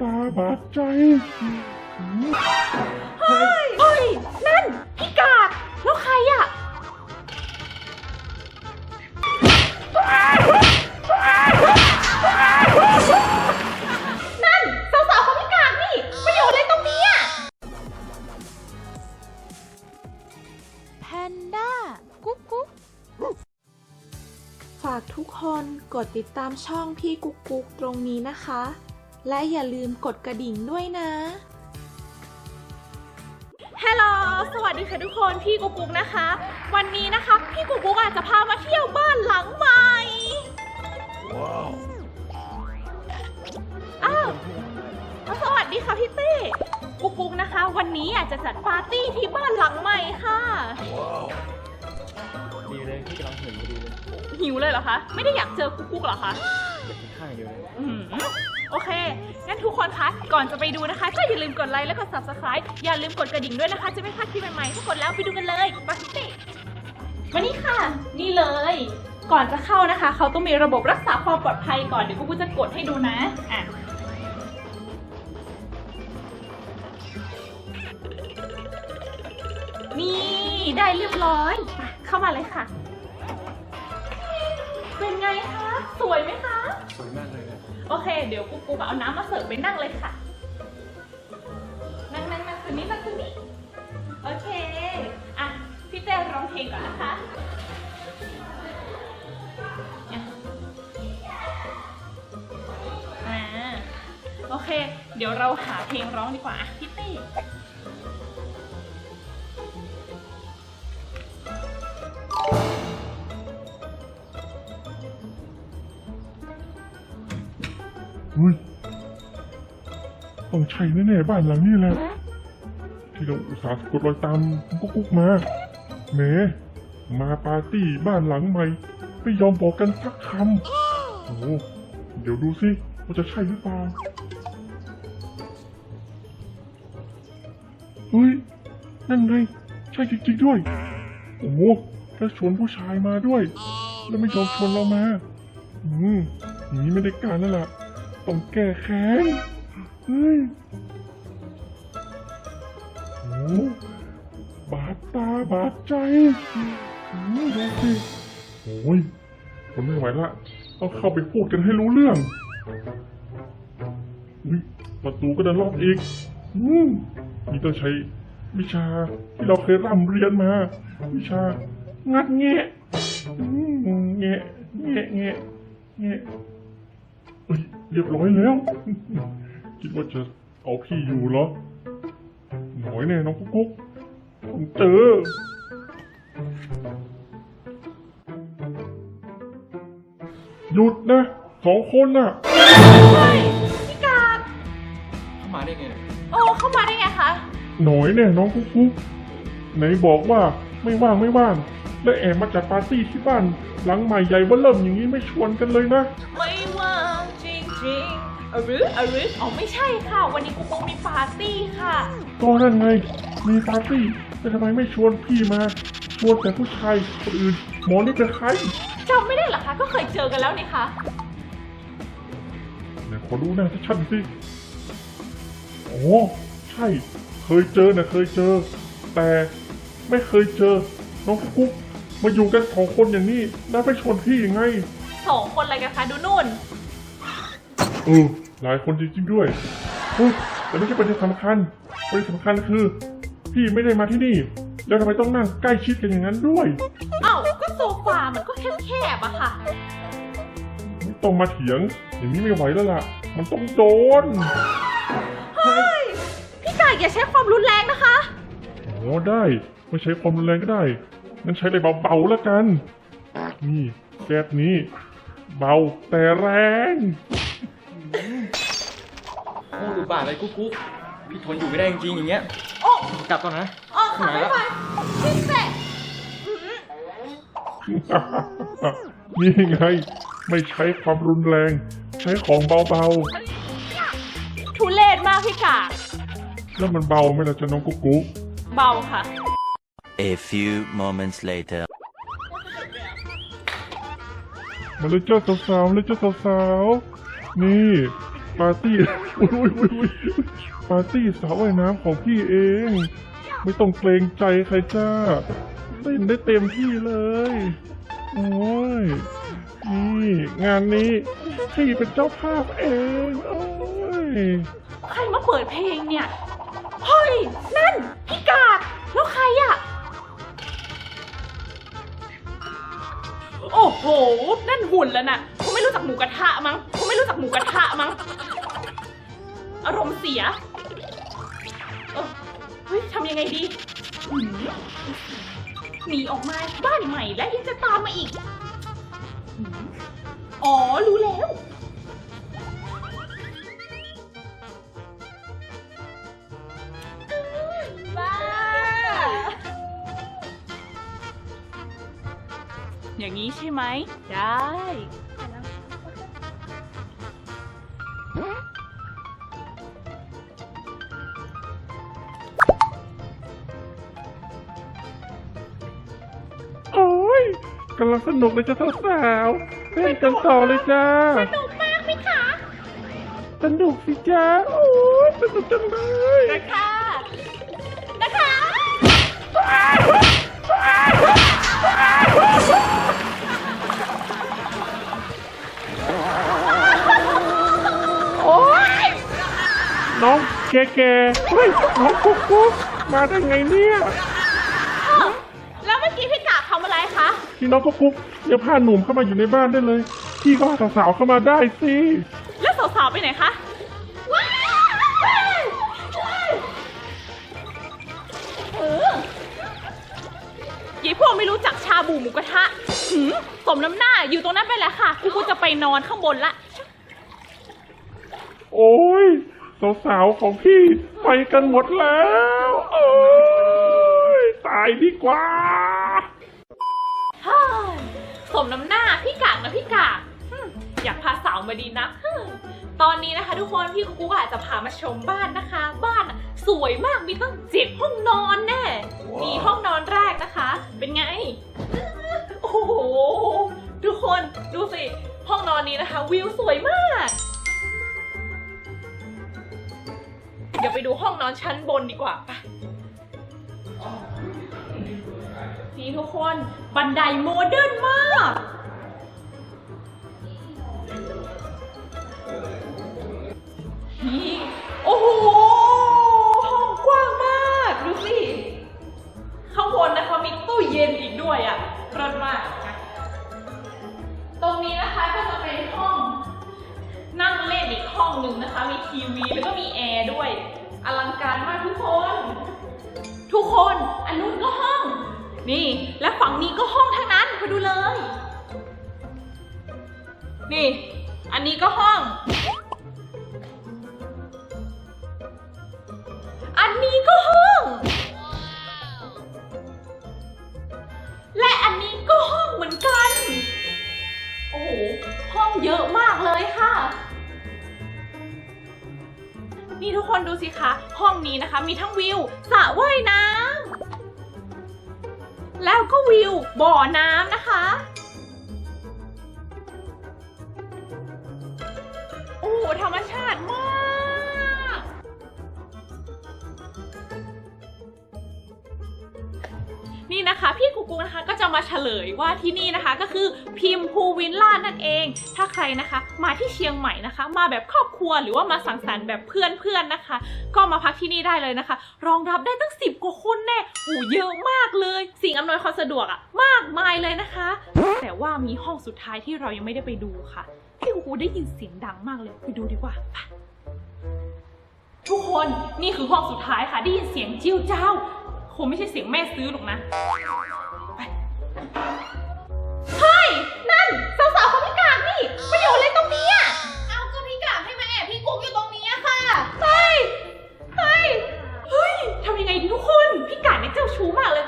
ตาบาดใจเฮ้ยเฮ้ย นั่น พี่กาดแล้วใครอะ นั่น สาวๆของพี่กาดนี่มาอยู่อะไรตรงนี้อะ แพนด้า กุ๊กกุ๊กฝากทุกคนกดติดตามช่องพี่กุ๊กกุ๊กตรงนี้นะคะ และอย่าลืมกดกระดิ่งด้วยนะฮัลโหลสวัสดีค่ะทุกคน พี่กุ๊กกุ๊กนะคะ วันนี้นะคะ พี่กุ๊กกุ๊กอาจจะพามาเที่ยวบ้านหลังใหม่อ้าวสวัสดีค่ะพี่เต้กุ๊กกุ๊กนะคะ วันนี้อาจจะจัดปาร์ตี้ที่บ้านหลังใหม่ค่ะดีเลยที่กำลังเห็นพอดีเลยหิวเลยเหรอคะ ไม่ได้อยากเจอกุ๊กกุ๊กเหรอคะอยากกินข้าวอย่างเดียวเลยอืม โอเค งั้นทุกคนคะ ก่อนจะไปดูนะคะ ก็อย่าลืมกดไลค์และกด subscribe อย่าลืมกดกระดิ่งด้วยนะคะ จะไม่พลาดคลิปใหม่ๆถ้ากดแล้วไปดูกันเลยมาสิมานี่ค่ะ นี่เลย ก่อนจะเข้านะคะ เขาต้องมีระบบรักษาความปลอดภัยก่อน เดี๋ยวกูจะกดให้ดูนะ อะนี่ได้เรียบร้อยเข้ามาเลยค่ะ เป็นไงคะ สวยไหมคะ สวยมากเลยนะ โอเค เดี๋ยวกูกูเอาน้ำมาเสิร์ฟไปนั่งเลยค่ะ นั่งนั่งนั่งคืนนี้มาคืนนี้ โอเค อะ พี่เต้ร้องเพลงก่อนนะคะอะโอเค เดี๋ยวเราหาเพลงร้องดีกว่าอะพี่เต้ ต้องใช่แน่ๆบ้านหลังนี้แหละที่เราอุตส่าห์สะกดรอยตามกุ๊กกุ๊กมาแหมมาปาร์ตี้บ้านหลังใหม่ไม่ยอมบอกกันสักคำโอ้โหเดี๋ยวดูสิว่าจะใช่หรือเปล่าเฮ้ยนั่นไงใช่จริงๆด้วย โอ้โหแล้วชวนผู้ชายมาด้วย แล้วไม่ยอมชวนเรามา อืมอย่างนี้ไม่ได้การแล้วล่ะ ต้องแก้แค้น เฮ้ยโอ้บาดตาบาดใจอืมดูสิโอ้ยทนไม่ไหวละต้องเข้าไปพูดกันให้รู้เรื่องอุ๊ยประตูก็เดินล็อกอีกอืมนี่ต้องใช้วิชาที่เราเคยร่ำเรียนมา วิชา งัดแงะอืมแงะแงะแงะแงะเอ้ยเรียบร้อยแล้ว คิดว่าจะเอาพี่อยู่เหรอ หน่อยแน่น้องกุ๊กกุ๊กผมเจอหยุดนะสองคนน่ะเฮ้ยพี่กาดเข้ามาได้ไงเนี่ยโอ้เข้ามาได้ไงคะ หน่อยแน่น้องกุ๊กกุ๊กไหนบอกว่าไม่ว่างไม่ว่าง แล้วแอบมาจัดปาร์ตี้ที่บ้าน หลังใหม่ใหญ่เบ้อเริ่มอย่างนี้ไม่ชวนกันเลยนะ ไม่ว่างจริงๆ อะหรืออะหรืออ๋อไม่ใช่ค่ะ วันนี้กูคงมีปาร์ตี้ค่ะ ก็นั่นไง มีปาร์ตี้แต่ทำไมไม่ชวนพี่มา ชวนแต่ผู้ชายคนอื่น หมอนี่เป็นใครจำไม่ได้เหรอคะ ก็เคยเจอกันแล้วนี่คะไหนขอดูหน้าชัดๆหน่อยสิโอ้ใช่ เคยเจอนะเคยเจอ แต่ไม่เคยเจอ น้องกุ๊กมาอยู่กันสองคนอย่างนี้ แล้วไม่ชวนพี่ยังไง สองคนอะไรกันคะ ดูนู่นเออหลายคนจริงๆด้วยเฮ้ยแต่ไม่ใช่ประเด็นสำคัญประเด็นสำคัญคือ พี่ไม่ได้มาที่นี่ แล้วทำไมต้องนั่งใกล้ชิดกันอย่างนั้นด้วย เอ้าก็โซฟามันก็แคบๆอะค่ะ ไม่ต้องมาเถียง อย่างนี้ไม่ไหวแล้วล่ะ มันต้องโดน เฮ้ย พี่กายอย่าใช้ความรุนแรงนะคะ โอ้ได้ ไม่ใช้ความรุนแรงก็ได้งั้นใช้อะไรเบาๆแล้วกัน นี่แก๊สนี้ เบาแต่แรง โอ้ดูบาดอะไรกุ๊กกุ๊กพี่ทนอยู่ไม่ได้จริงๆอย่างเงี้ย โอ้กลับก่อนนะออกค่ะไหนไม่ละไหวพี่เสกนี่ไง ไม่ใช้ความรุนแรง ใช้ของเบาทุเรศมากพี่กาๆ แล้วมันเบาไหมล่ะจ๊ะน้องกุ๊กกุ๊กเบาค่ะ A few moments later. มาเลยเจ้าสาวๆมาเลยเจ้าสาวๆนี่ ปาร์ตี้อุ้ยอุ้ยอุ้ยปาร์ตี้สระว่ายน้ำของพี่เอง ไม่ต้องเกรงใจใครจ้าเล่นได้เต็มที่เลย โอ้ย นี่งานนี้พี่เป็นเจ้าภาพเอง โอ้ย ใครมาเปิดเพลงเนี่ย เฮ้ย นั่น พี่กาดแล้วใครอะโอ้โห นั่นหุ่นแล้วนะ รู้จักหมูกระทะมั้งคงไม่รู้จักหมูกระทะมั้ง อารมณ์เสียเออเฮ้ยทำยังไงดีหืมหนีออกมาบ้านใหม่แล้วยังจะตามมาอีกหืมอ๋อ รู้แล้ว บ้า อย่างนี้ใช่ไหม ได้ กำลังสนุกเลยจ้าสาวๆเล่นกันต่อเลยจ้า สนุกมากไหมคะสนุกสิจ้าโอ้ยสนุกจังเลยนะคะนะคะน้องแกๆเฮ้ยน้องกุ๊กกุ๊กมาได้ไงเนี่ย พี่น้องกุ๊กกุ๊กอย่าพาหนุ่มเข้ามาอยู่ในบ้านได้เลย พี่ก็พาสาวๆเข้ามาได้สิ แล้วสาวๆไปไหนคะ ว้าวเออยี่พวกไม่รู้จักชาบูหมูกระทะหืมสมน้ำหน้าอยู่ตรงนั้นไปแหละค่ะ กูจะไปนอนข้างบนละ โอ้ยสาวๆของพี่ไปกันหมดแล้ว เอ้ยตายดีกว่า สมน้ำหน้าพี่กากนะพี่กากฮึ่มอยากพาสาวมาดีนะฮึ่มตอนนี้นะคะ ทุกคนพี่กุ๊กอาจจะพามาชมบ้านนะคะ บ้านอะสวยมากมีตั้งเจ็ดห้องนอนแน่ มีห้องนอนแรกนะคะ เป็นไง โอ้โหทุกคนดูสิ ห้องนอนนี้นะคะ วิวสวยมาก เดี๋ยวไปดูห้องนอนชั้นบนดีกว่าไปีทุกคนบันไดโมเดิร์นมาก นี่โอ้โหห้องกว้างมากดูสิ ข้างบนนะคะมีตู้เย็นอีกด้วยอะ่ะรสมากนะตรงนี้นะคะก็จะเป็นห้องนั่งเล่นอีกห้องหนึ่งนะคะ มีทีวีแล้วก็มีแอร์ด้วย อลังการมากทุกคน ทุกคนอันนู้นก็ห้อง นี่ และฝั่งนี้ก็ห้องทั้งนั้นมาดูเลย นี่ อันนี้ก็ห้อง อันนี้ก็ห้อง และอันนี้ก็ห้องเหมือนกัน โอ้โห ห้องเยอะมากเลยค่ะนี่ทุกคนดูสิคะ ห้องนี้นะคะ มีทั้งวิวสระว่ายน้ำ แล้วก็วิวบ่อน้ำนะคะ โอ้ธรรมชาติมาก นะคะ พี่กุ๊กกุ๊กนะคะก็จะมาเฉลยว่าที่นี่นะคะ ก็คือพิมพ์ภูวินล่านั่นเอง ถ้าใครนะคะ มาที่เชียงใหม่นะคะ มาแบบครอบครัวหรือว่ามาสังสรรค์แบบเพื่อนๆนะคะ ก็มาพักที่นี่ได้เลยนะคะ รองรับได้ตั้งสิบกว่าคนแน่โอ้เยอะมากเลย สิ่งอำนวยความสะดวกอะมากมายเลยนะคะ แต่ว่ามีห้องสุดท้ายที่เรายังไม่ได้ไปดูค่ะพี่กูได้ยินเสียงดังมากเลยไปดูดีกว่าไปทุกคนนี่คือห้องสุดท้ายค่ะได้ยินเสียงจิ้วเจ้า งไม่ใช่เสียงแม่ซื้อหรอกนะ ไป เฮ้ย นั่น สาวๆเขาพิการนี่ไปอยู่เลยตรงนี้อะ เอาก็พี่กาบให้มาแอบพี่กุ๊กอยู่ตรงนี้อะค่ะ เฮ้ย เฮ้ย เฮ้ยทำยังไงดีทุกคน พี่กาดเนี่เจ้าชู้มากเลย